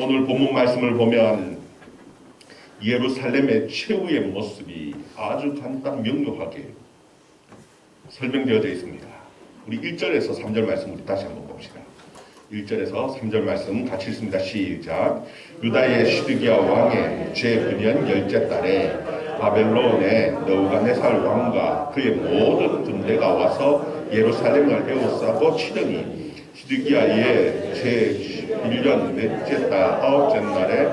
오늘 본문 말씀을 보면 예루살렘의 최후의 모습이 아주 간단 명료하게 설명되어져 있습니다. 우리 1절에서 3절 말씀 우리 다시 한번 봅시다. 1절에서 3절 말씀 같이 읽습니다. 시작. 유다의 시드기야 왕의 제9년 열째 달에 바벨론의 너우갓네살 왕과 그의 모든 군대가 와서 예루살렘을 에워싸고 치더니 시드기야의 제 1년 넷째 달 아홉째 날에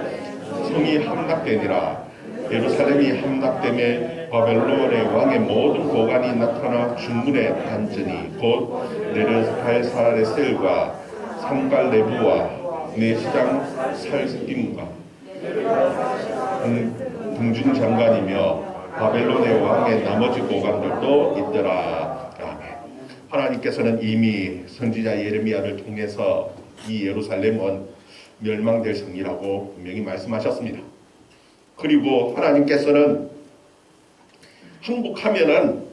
성이 함락되니라 예루살렘이 함락됨에 바벨론의 왕의 모든 고관이 나타나 중문에 앉으니 곧 네르살사레셀과 삼갈레부와 내시장 살스김과 궁중 장관이며 바벨론의 왕의 나머지 고관들도 있더라. 아멘. 하나님께서는 이미 선지자 예레미야를 통해서 이 예루살렘은 멸망될 성이라고 분명히 말씀하셨습니다. 그리고 하나님께서는 항복하면은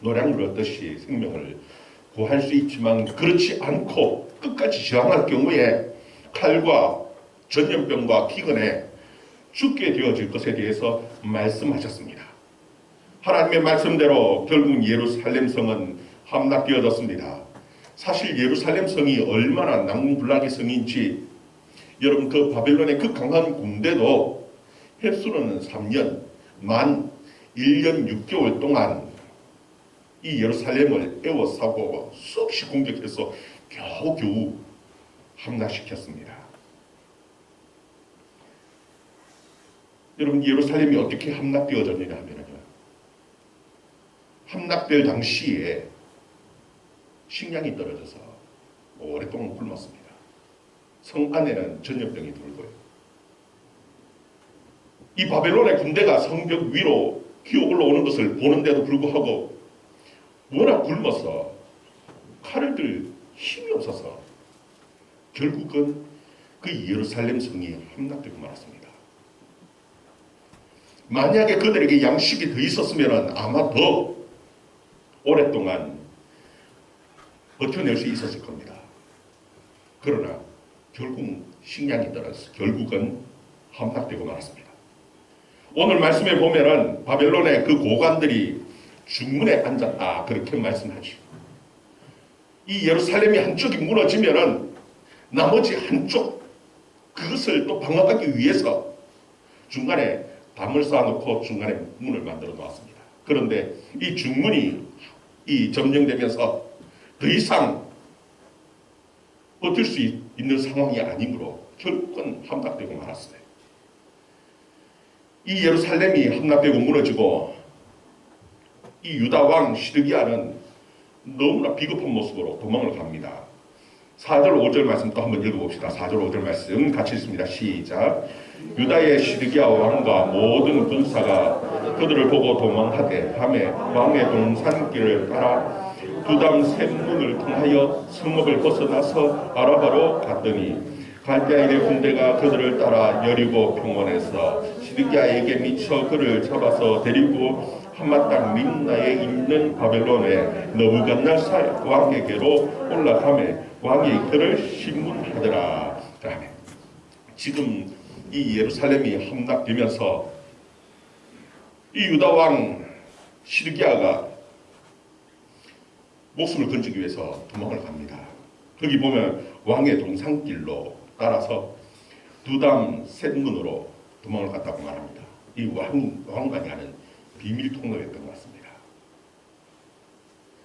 노량물 얻듯이 생명을 구할 수 있지만 그렇지 않고 끝까지 저항할 경우에 칼과 전염병과 기근에 죽게 되어질 것에 대해서 말씀하셨습니다. 하나님의 말씀대로 결국 예루살렘 성은 함락되어졌습니다. 사실 예루살렘 성이 얼마나 낭문불락의 성인지 여러분 그 바벨론의 그 강한 군대도 횟수로는 3년 만 1년 6개월 동안 이 예루살렘을 에워싸고 수없이 공격해서 겨우겨우 함락시켰습니다. 여러분 예루살렘이 어떻게 함락되어졌느냐 하면요. 함락될 당시에 식량이 떨어져서 오랫동안 굶었습니다. 성 안에는 전염병이 돌고요. 이 바벨론의 군대가 성벽 위로 기어 올라오는 것을 보는데도 불구하고 워낙 굶어서 칼을 들 힘이 없어서 결국은 그 예루살렘 성이 함락되고 말았습니다. 만약에 그들에게 양식이 더 있었으면 아마 더 오랫동안 버텨낼 수 있었을 겁니다. 그러나 결국 식량이 떨어져서 결국은 함락되고 말았습니다. 오늘 말씀에 보면은 바벨론의 그 고관들이 중문에 앉았다 그렇게 말씀하죠. 이 예루살렘이 한쪽이 무너지면은 나머지 한쪽 그것을 또 방어하기 위해서 중간에 담을 쌓아놓고 중간에 문을 만들어 놓았습니다. 그런데 이 중문이 이 점령되면서 더 이상 버틸 수 있는 상황이 아니므로 결국은 함락되고 말았어요. 이 예루살렘이 함락되고 무너지고 이 유다 왕 시드기야는 너무나 비겁한 모습으로 도망을 갑니다. 4절 5절 말씀 또 한번 읽어봅시다. 4절 5절 말씀 같이 읽습니다. 시작. 유다의 시드기야 왕과 모든 군사가 그들을 보고 도망하되 밤에 왕의 동산길을 따라 두담 샘문을 통하여 성읍을 벗어나서 아라바로 갔더니 갈대아인의 군대가 그들을 따라 여리고 평원에서 시드기야에게 미쳐 그를 잡아서 데리고 한마땅 림나에 있는 바벨론의 너부갓날살 왕에게로 올라가매 왕이 그를 신문하더라. 지금 이 예루살렘이 함락되면서 이 유다 왕 시드기야가 목숨을 건지기 위해서 도망을 갑니다. 거기 보면 왕의 동산길로 따라서 두담 셋문으로 도망을 갔다고 말합니다. 이 왕, 왕관이 하는 비밀 통로였던 것 같습니다.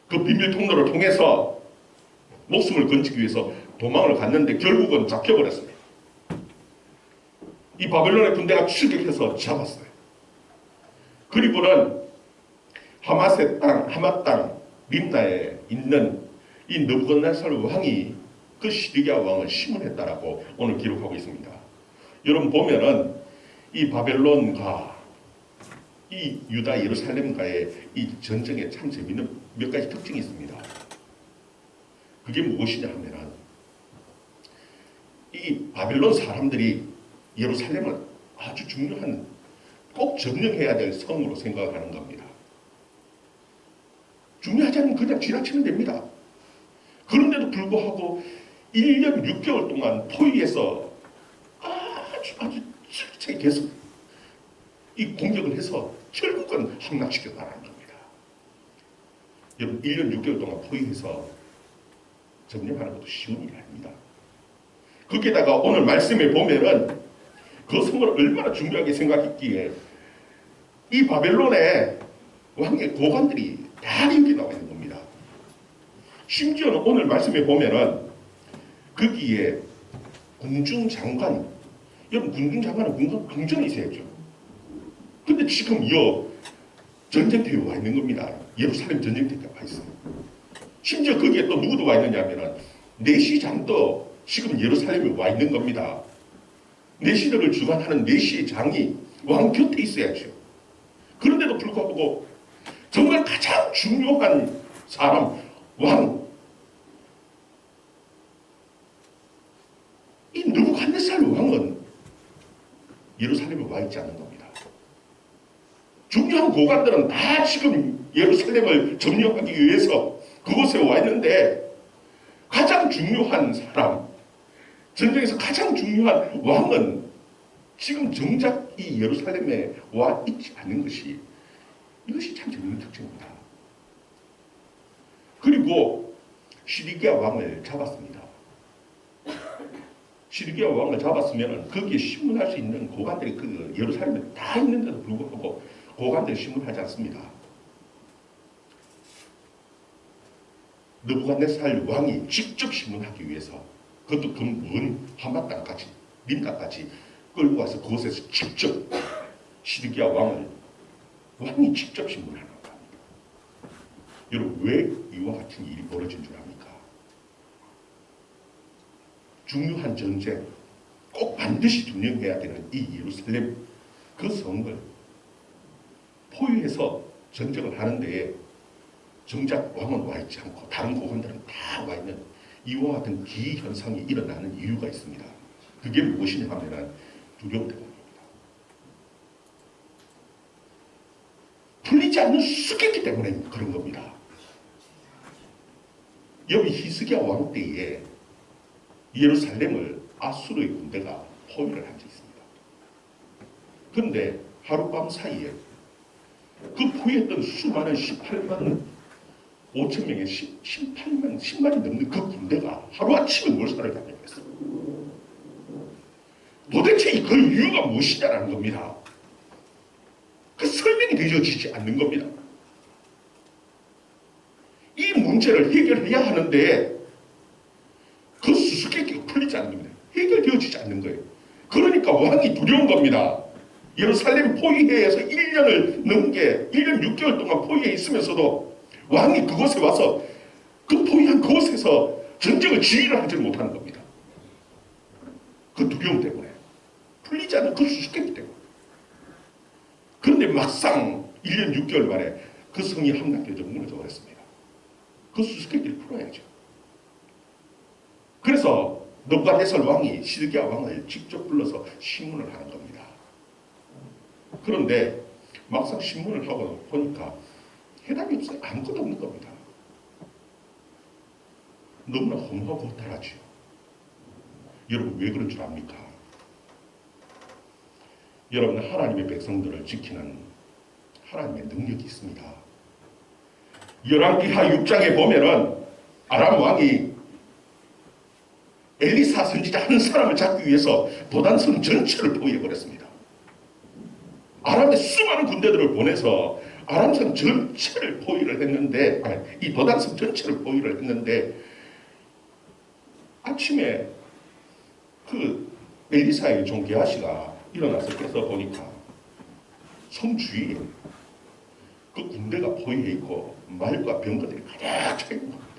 그 비밀 통로를 통해서 목숨을 건지기 위해서 도망을 갔는데 결국은 잡혀버렸습니다. 이 바벨론의 군대가 출격해서 잡았어요. 그리고는 하마세 땅, 하마 땅, 림나에 있는 이 느부갓네살 왕이 그 시드기야 왕을 심문했다라고 오늘 기록하고 있습니다. 여러분 보면은 이 바벨론과 이 유다 예루살렘과의 이 전쟁에 참 재미있는 몇 가지 특징이 있습니다. 그게 무엇이냐 하면은 이 바벨론 사람들이 예루살렘을 아주 중요한 꼭 점령해야 될 성으로 생각하는 겁니다. 않으면 그냥 지나치면 됩니다. 그런데도 불구하고 1년 6개월 동안 포위해서 아주 철저히 계속 이 공격을 해서 결국은 함락시켜 나가는 겁니다. 여러분 1년 6개월 동안 포위해서 점령하는 것도 쉬운 일이 아닙니다. 거기에다가 오늘 말씀에 보면은 그 성을 얼마나 중요하게 생각했기에 이 바벨론의 왕의 고관들이 다 여기 나와 있는 겁니다. 심지어는 오늘 말씀에 보면은 거기에 군중 장관, 여러분 군중 장관은 군중, 궁전에 있어야죠. 근데 지금 여 전쟁터에 와 있는 겁니다. 예루살렘 전쟁터에 와 있어요. 심지어 거기에 또 누구도 와 있느냐면은 내시장도 지금 예루살렘에 와 있는 겁니다. 내시력을 주관하는 내시의 장이 왕 곁에 있어야죠. 그런데도 불구하고 정말 가장 중요한 사람 왕. 이 느부갓네살 왕은 예루살렘에 와 있지 않는 겁니다. 중요한 고관들은 다 지금 예루살렘을 점령하기 위해서 그곳에 와 있는데 가장 중요한 사람, 전쟁에서 가장 중요한 왕은 지금 정작 이 예루살렘에 와 있지 않는 것이 이것이 참 재밌는 특징입니다. 그리고 시리기아 왕을 잡았습니다. 시리기아 왕을 잡았으면 거기에 신문할 수 있는 고관들이 그 예루살렘에 다 있는데도 불구하고 고관들이 신문하지 않습니다. 느부갓네살 왕이 직접 신문하기 위해서 그것도 그먼 하마 땅까지 림가까지 끌고 와서 그곳에서 직접 시드기야 왕을 왕이 직접 신문하는 겁니다. 여러분 왜 이와 같은 일이 벌어진 줄 압니까? 중요한 전쟁 꼭 반드시 점령해야 되는 이 예루살렘 그 성을 포위해서 전쟁을 하는데 정작 왕은 와 있지 않고 다른 고관들은 다 와 있는 이와 같은 기현상이 일어나는 이유가 있습니다. 그게 무엇이냐 하면은 두려움 때문입니다. 풀리지 않는 수수께끼 때문에 그런 겁니다. 여기 히스기야 왕 때에 예루살렘을 아수르의 군대가 포위를 한 적이 있습니다. 그런데 하룻밤 사이에 그 포위했던 수많은 18만 5천 명의 18만 10만이 넘는 그 군대가 하루아침에 몰살을 당했어요. 도대체 그 이유가 무엇이냐라는 겁니다. 그 설명이 되어지지 않는 겁니다. 이 문제를 해결해야 하는데 그 수수께끼가 풀리지 않는 겁니다. 해결되어 지지 않는 거예요. 그러니까 왕이 두려운 겁니다. 예루살렘 포위해에서 1년을 넘게 1년 6개월 동안 포위해 있으면서도 왕이 그곳에 와서 그 포위한 그곳에서 전쟁을 지휘를 하지 못하는 겁니다. 그 두려움 때문에 풀리지 않는 그 수수께끼 때문에 그런데 막상 1년 6개월 만에 그 성이 함락되어 무너져 버렸습니다. 그 수수께끼를 풀어야죠. 그래서 느부갓네살 왕이 시드기야 왕을 직접 불러서 신문을 하는 겁니다. 그런데 막상 신문을 하고 보니까 해답이 없어요. 아무것도 없는 겁니다. 너무나 허무하고 허탈하지요. 여러분 왜 그런 줄 압니까? 여러분 하나님의 백성들을 지키는 하나님의 능력이 있습니다. 열왕기하 6장에 보면은 아람 왕이 엘리사 선지자 한 사람을 잡기 위해서 도단성 전체를 포위해버렸습니다. 아람의 수많은 군대들을 보내서 아람성 전체를 포위를 했는데 아니, 이 도단성 전체를 포위를 했는데 아침에 그 엘리사의 종 게하시가 일어나서 깨서 보니까 성 주위에 그 군대가 포위해 있고 말과 병거들이 가득 차 있는 겁니다.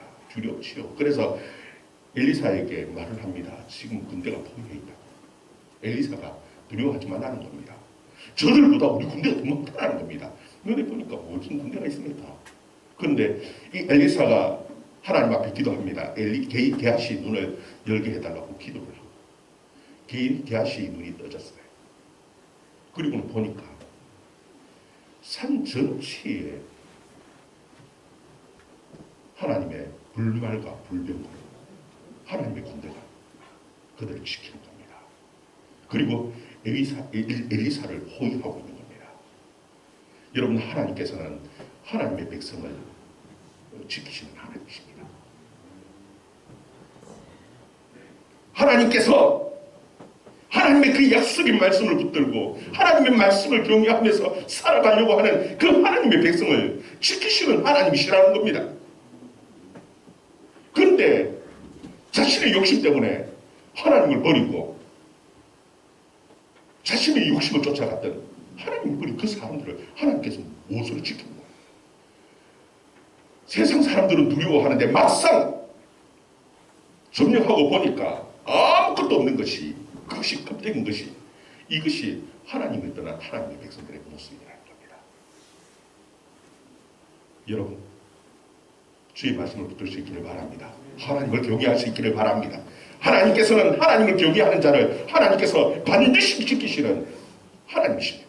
없지요. 그래서 엘리사에게 말을 합니다. 지금 군대가 포위해 있다. 엘리사가 두려워하지 말라는 겁니다. 저들보다 우리 군대가 더 많다는 겁니다. 눈에 보니까 무슨 군대가 있습니까? 그런데 이 엘리사가 하나님 앞에 기도합니다. 엘리 게, 게하시 눈을 열게 해달라고 기도를 하고 게, 게하시 눈이 떠졌어요. 그리고는 보니까 산 전체에 하나님의 불말과 불병으로 하나님의 군대가 그들을 지키는 겁니다. 그리고 엘리사, 엘- 엘리사를 호위하고 있는 겁니다. 여러분 하나님께서는 하나님의 백성을 지키시는 하나님이십니다. 하나님께서 하나님의 그 약속의 말씀을 붙들고 하나님의 말씀을 경외하면서 살아가려고 하는 그 하나님의 백성을 지키시는 하나님이시라는 겁니다. 그런데 자신의 욕심 때문에 하나님을 버리고 자신의 욕심을 쫓아갔던 하나님을 버린 그 사람들을 하나님께서 무엇으로 지킨 거예요? 세상 사람들은 두려워하는데 막상 점령하고 보니까 아무것도 없는 것이 그것이 껍데기인 것이 이것이 하나님을 떠난 하나님의 백성들의 모습이라는 겁니다. 여러분 주의 말씀을 붙들 수 있기를 바랍니다. 하나님을 경외할 수 있기를 바랍니다. 하나님께서는 하나님을 경외하는 자를 하나님께서 반드시 지키시는 하나님이십니다.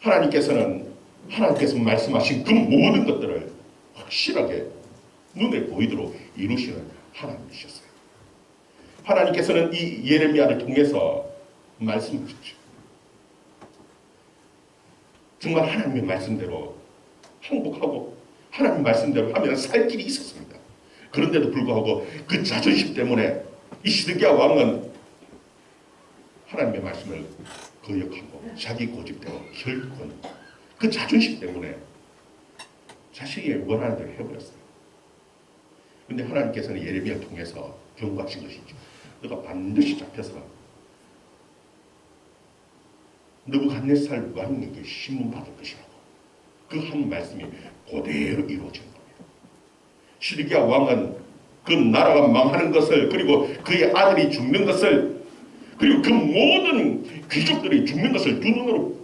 하나님께서는 하나님께서 말씀하신 그 모든 것들을 확실하게 눈에 보이도록 이루시는 하나님이셨어요. 하나님께서는 이 예레미야를 통해서 말씀하셨죠. 정말 하나님의 말씀대로 행복하고 하나님 말씀대로 하면 살 길이 있었습니다. 그런데도 불구하고 그 자존심 때문에 이 시드기야 왕은 하나님의 말씀을 거역하고 자기 고집대로 결국은 그 자존심 때문에 자신이 원하는 대로 해버렸어요. 근데 하나님께서는 예레미야를 통해서 경고하신 것이죠. 너가 반드시 잡혀서 느부갓네살 왕에게 신문 받을 것이라고. 그 한 말씀이 그대로 이루어진 겁니다. 시드기야 왕은 그 나라가 망하는 것을 그리고 그의 아들이 죽는 것을 그리고 그 모든 귀족들이 죽는 것을 두 눈으로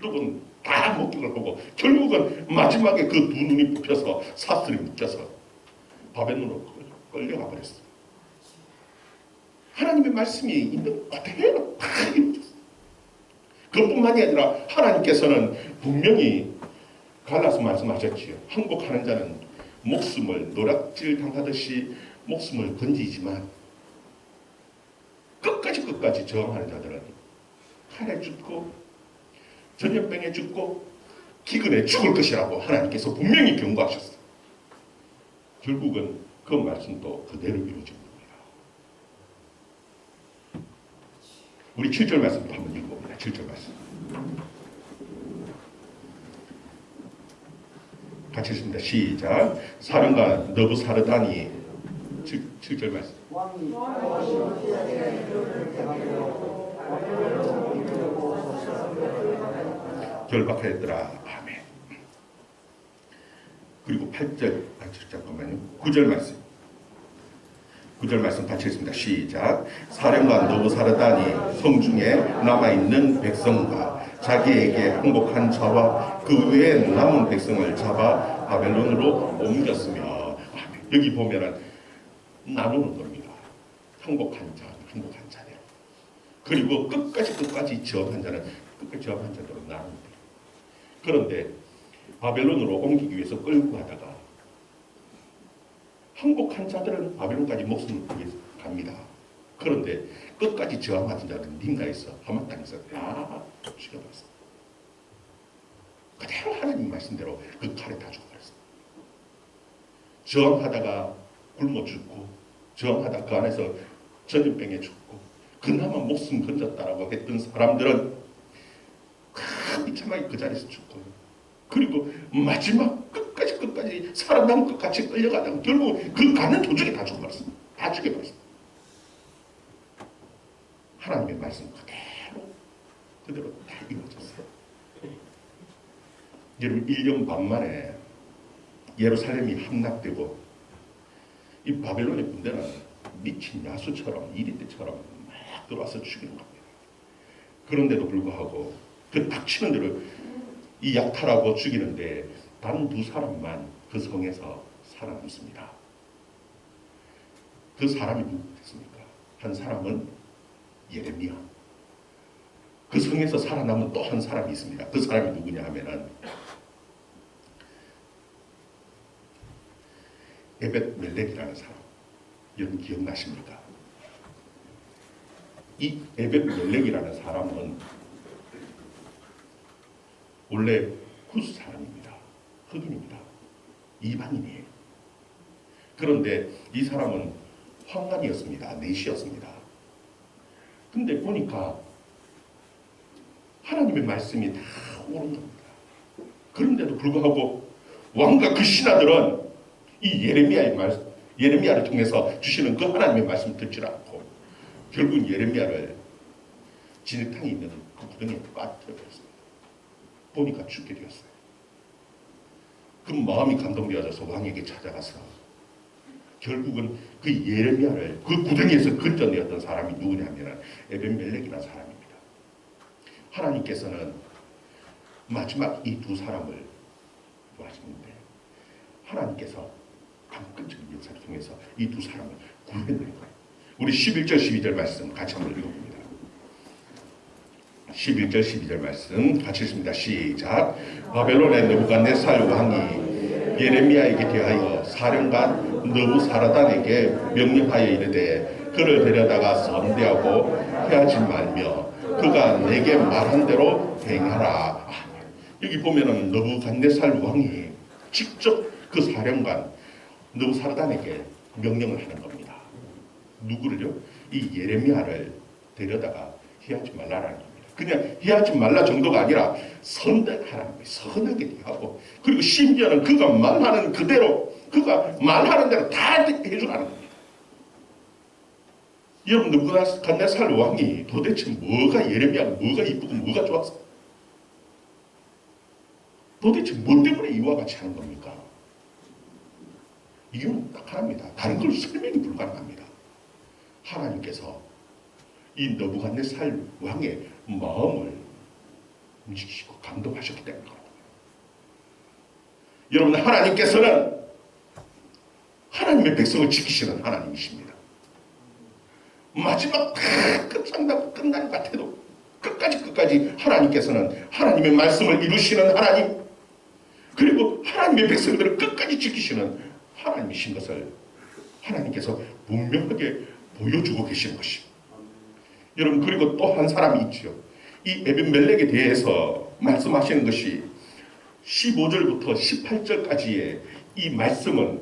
뜨고 다 목격을 하고 결국은 마지막에 그 두 눈이 뽑혀서 사슬이 묶여서 바벨론으로 끌려가 버렸어요. 하나님의 말씀이 있는 그대로 다 이루어졌어요. 그것뿐만이 아니라 하나님께서는 분명히 갈라서 말씀하셨지요. 항복하는 자는 목숨을 노략질 당하듯이 목숨을 건지지만 끝까지 끝까지 저항하는 자들은 칼에 죽고 전염병에 죽고 기근에 죽을 것이라고 하나님께서 분명히 경고하셨어요. 결국은 그 말씀도 그대로 이루어진 겁니다. 우리 7절 말씀도 한번 읽어봅니다. 7절 말씀. 같이 읽습니다. 시작. 사령가 너부사르다니 7, 절 말씀. 결박하였더라. 아멘. 그리고 8절, 아, 잠깐만요. 9절 말씀. 9절 말씀 같이 읽습니다. 시작. 사령관 노부사르다니 성중에 남아있는 백성과 자기에게 항복한 자와 그 외에 남은 백성을 잡아 바벨론으로 옮겼으며 아멘. 여기 보면은 나누는 겁니다. 항복한 자, 항복한 자대로. 그리고 끝까지 끝까지 저항한 자는 끝까지 저항한 자대로 나눕니다. 그런데 바벨론으로 옮기기 위해서 끌고 가다가 항복한 자들은 바벨론까지 목숨을 구해서 갑니다. 그런데 끝까지 저항하던 자들은 닌가에서 하만 땅에서 다 죽여버렸어요. 그대로 하나님 말씀대로 그 칼에 다 죽어버렸어요. 저항하다가 굶어 죽고 저항하다 그 안에서 전염병에 죽고 그나마 목숨 건졌다라고 했던 사람들은 큰 비참하게 그 자리에서 죽고 그리고 마지막 끝까지 끝까지 살아남은 것 같이 끌려가다가 결국 그 가는 도중에 다 죽어버렸습니다. 다 죽여버렸습니다. 하나님의 말씀 그대로 그대로 다 이루어졌어요. 여러분 1년 반 만에 예루살렘이 함락되고 이 바벨론의 군대는 미친 야수처럼 이리떼처럼 막 들어와서 죽이는 겁니다. 그런데도 불구하고 그 닥치는 대로 이 약탈하고 죽이는데 단 두 사람만 그 성에서 살아남습니다. 그 사람이 누구겠습니까? 한 사람은 예레미야. 그 성에서 살아남은 또 한 사람이 있습니다. 그 사람이 누구냐 하면은 에벳 멜렉이라는 사람. 여러분 기억나십니까? 이 에벳 멜렉이라는 사람은 원래 후스 사람입니다. 흑인입니다. 이방인이에요. 그런데 이 사람은 황관이었습니다. 내시였습니다. 근데 보니까 하나님의 말씀이 다 옳은 겁니다. 그런데도 불구하고 왕과 그 신하들은 이 예레미야의 말 예레미야를 통해서 주시는 그 하나님의 말씀을 듣지 않고 결국 예레미야를 진흙탕이 있는 그 구덩이에 빠뜨려 버렸습니다. 보니까 죽게 되었어요. 그 마음이 감동되어져서 왕에게 찾아가서 결국은 그 예레미야를 그 구덩이에서 건져내었던 사람이 누구냐면 에벤멜렉이라는 사람입니다. 하나님께서는 마지막 이 두 사람을 구하시는데 하나님께서 강권적인 역사를 통해서 이 두 사람을 구해낸 거예요. 우리 11절 12절 말씀 같이 한번 읽어봅니다. 11절 12절 말씀 같이 읽습니다. 시작. 바벨론의 느부갓네살 왕이 예레미야에게 대하여 사령관 느부사라단에게 명령하여 이르되 그를 데려다가 선대하고 해하지 말며 그가 내게 말한 대로 행하라. 여기 보면은 느부갓네살 왕이 직접 그 사령관 느부사라단에게 명령을 하는 겁니다. 누구를요? 이 예레미야를 데려다가 해하지 말라라는. 그냥 해하지 말라 정도가 아니라 선대하라는 거예요. 선하게 대하고 그리고 심지어는 그가 말하는 그대로 그가 말하는 대로 다 해주라는 겁니다. 여러분 간내살 왕이 도대체 뭐가 예레미야가 뭐가 이쁘고 뭐가 좋았어? 도대체 뭐 때문에 이와 같이 하는 겁니까? 이유는 딱 하나입니다. 다른 걸 설명이 불가능합니다. 하나님께서 이 너부갓네살 왕의 마음을 움직이시고 감동하셨기 때문입니다. 여러분 하나님께서는 하나님의 백성을 지키시는 하나님이십니다. 마지막 다 끝장나고 끝난 것 같아도 끝까지 끝까지 하나님께서는 하나님의 말씀을 이루시는 하나님 그리고 하나님의 백성들을 끝까지 지키시는 하나님이신 것을 하나님께서 분명하게 보여주고 계신 것입니다. 여러분 그리고 또 한 사람이 있죠. 이 에벤멜렉에 대해서 말씀하시는 것이 15절부터 18절까지의 이 말씀은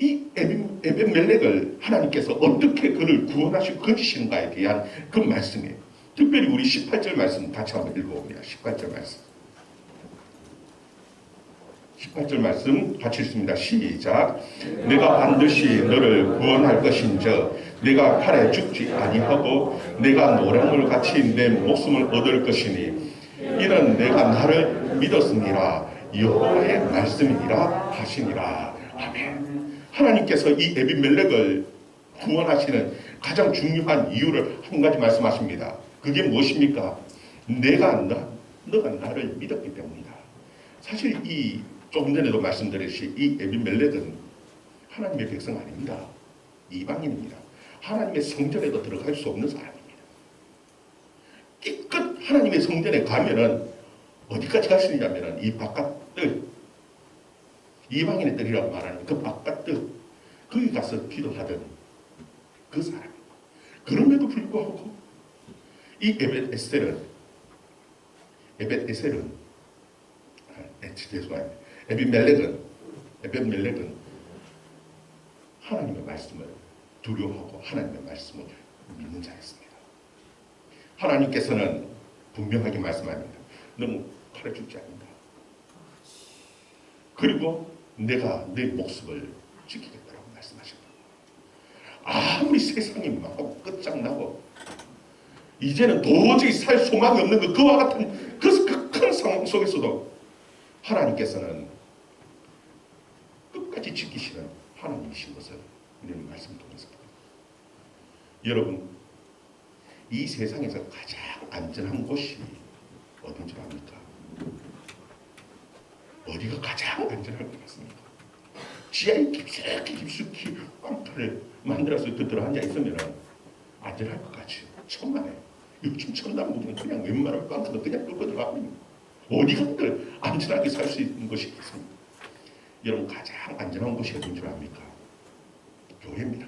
이 에벤, 에벤멜렉을 하나님께서 어떻게 그를 구원하시고 건지시는가에 대한 그 말씀이에요. 특별히 우리 18절 말씀 같이 한번 읽어봅니다. 18절 말씀. 18절 말씀 같이 읽습니다. 시작. 내가 반드시 너를 구원할 것인저 내가 칼에 죽지 아니하고 내가 노량물 같이 내 목숨을 얻을 것이니 이는 내가 나를 믿었으니라 여호와의 말씀이니라 하시니라. 아멘. 하나님께서 이 에비멜렉을 구원하시는 가장 중요한 이유를 한 가지 말씀하십니다. 그게 무엇입니까? 내가 나, 너가 나를 믿었기 때문이다. 사실 이 조금 전에도 말씀드렸듯이 이 에비멜렉은 하나님의 백성 아닙니다. 이방인입니다. 하나님의 성전에도 들어갈 수 없는 사람입니다. 끼껏 하나님의 성전에 가면은 어디까지 갈 수 있냐면은 이 바깥들 이방인의 뜰이라고 말하는 그 바깥들 거기 가서 기도하던 그 사람. 그럼에도 불구하고 이 에벳 에스텔은 에벳 에셀은 아, 에, 죄송합니다. 에비멜렉은 에벤멜렉은 하나님의 말씀을 두려워하고 하나님의 말씀을 믿는 자였습니다. 하나님께서는 분명하게 말씀합니다. 너는 칼에 죽지 않는다. 그리고 내가 내 목숨을 지키겠다고 말씀하십니다. 아무리 세상이 망하고 끝장나고 이제는 도저히 살 소망이 없는 그 그와 같은 그큰 상황 속에서도 하나님께서는 끝까지 지키시는 하나님이신 것을 우리는 말씀 통해서 여러분 이 세상에서 가장 안전한 곳이 어딘 줄 압니까? 어디가 가장 안전할 것 같습니까? 지하에 깊숙이 깊숙이 꽝터를 만들어서 그 들어 앉아 있으면 안전할 것 같지 천만에 요즘 천남국은 그냥 웬만한 꽝터도 그냥 뚫고 들어가면 어디 간들 안전하게 살 수 있는 것이 있겠습니까? 여러분 가장 안전한 곳이 어딘 줄 압니까? 교회입니다.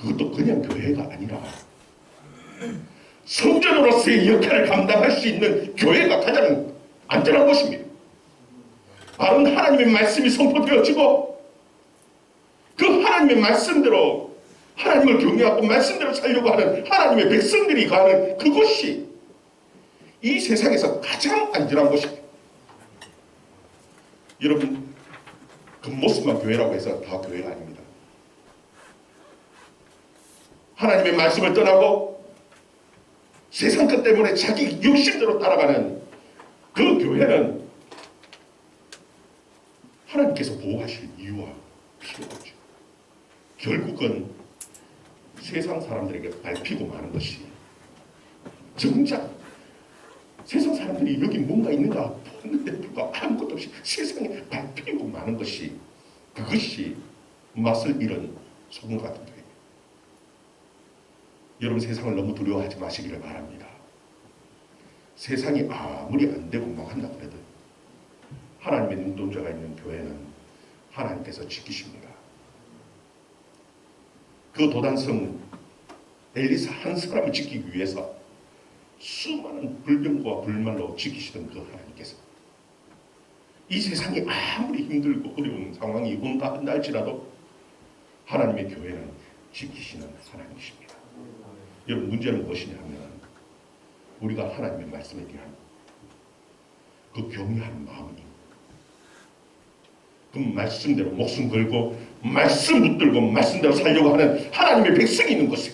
그것도 그냥 교회가 아니라 성전으로서의 역할을 감당할 수 있는 교회가 가장 안전한 곳입니다. 바른 하나님의 말씀이 선포되어지고 그 하나님의 말씀대로 하나님을 경외하고 말씀대로 살려고 하는 하나님의 백성들이 가는 그곳이 이 세상에서 가장 안전한 곳입니다. 여러분 겉모습만 교회라고 해서 다 교회가 아닙니다. 하나님의 말씀을 떠나고 세상 것 때문에 자기 욕심대로 따라가는 그 교회는 하나님께서 보호하실 이유와 필요가 없죠. 결국은 세상 사람들에게 밟히고 마는 것이 정작 세상 사람들이 여기 뭔가 있는가 보는데 불과 아무것도 없이 세상에 밟히고 마는 것이 그것이 맛을 잃은 소금 같은 거예요. 여러분 세상을 너무 두려워하지 마시기를 바랍니다. 세상이 아무리 안 되고 막 한다 그래도 하나님의 눈동자가 있는 교회는 하나님께서 지키십니다. 그 도단성 엘리사 한 사람을 지키기 위해서 수많은 불병과 불말로 지키시던 그 하나님께서 이 세상이 아무리 힘들고 어려운 상황이 온다 한다 할지라도 하나님의 교회는 지키시는 하나님이십니다. 여러분 문제는 무엇이냐 하면 우리가 하나님의 말씀에 대한 그 경외하는 마음이. 그 말씀대로 목숨 걸고 말씀 붙들고 말씀대로 살려고 하는 하나님의 백성이 있는 곳에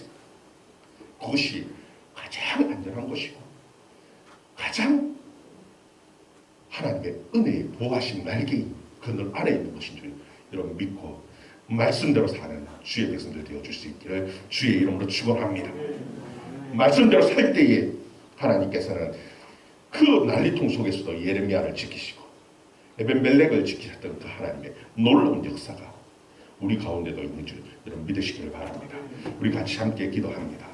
그것이 가장 안전한 것이고 가장 하나님의 은혜의 보호하신 날개 그늘 아래 있는 것인 줄 여러분 믿고 말씀대로 사는 주의 백성들 되어 줄 수 있기를 주의 이름으로 축원합니다. 말씀대로 살 때에 하나님께서는 그 난리통 속에서도 예레미야를 지키시고 에벤멜렉을 지키셨던 그 하나님의 놀라운 역사가 우리 가운데도 있는 줄 여러분 믿으시기를 바랍니다. 우리 같이 함께 기도합니다.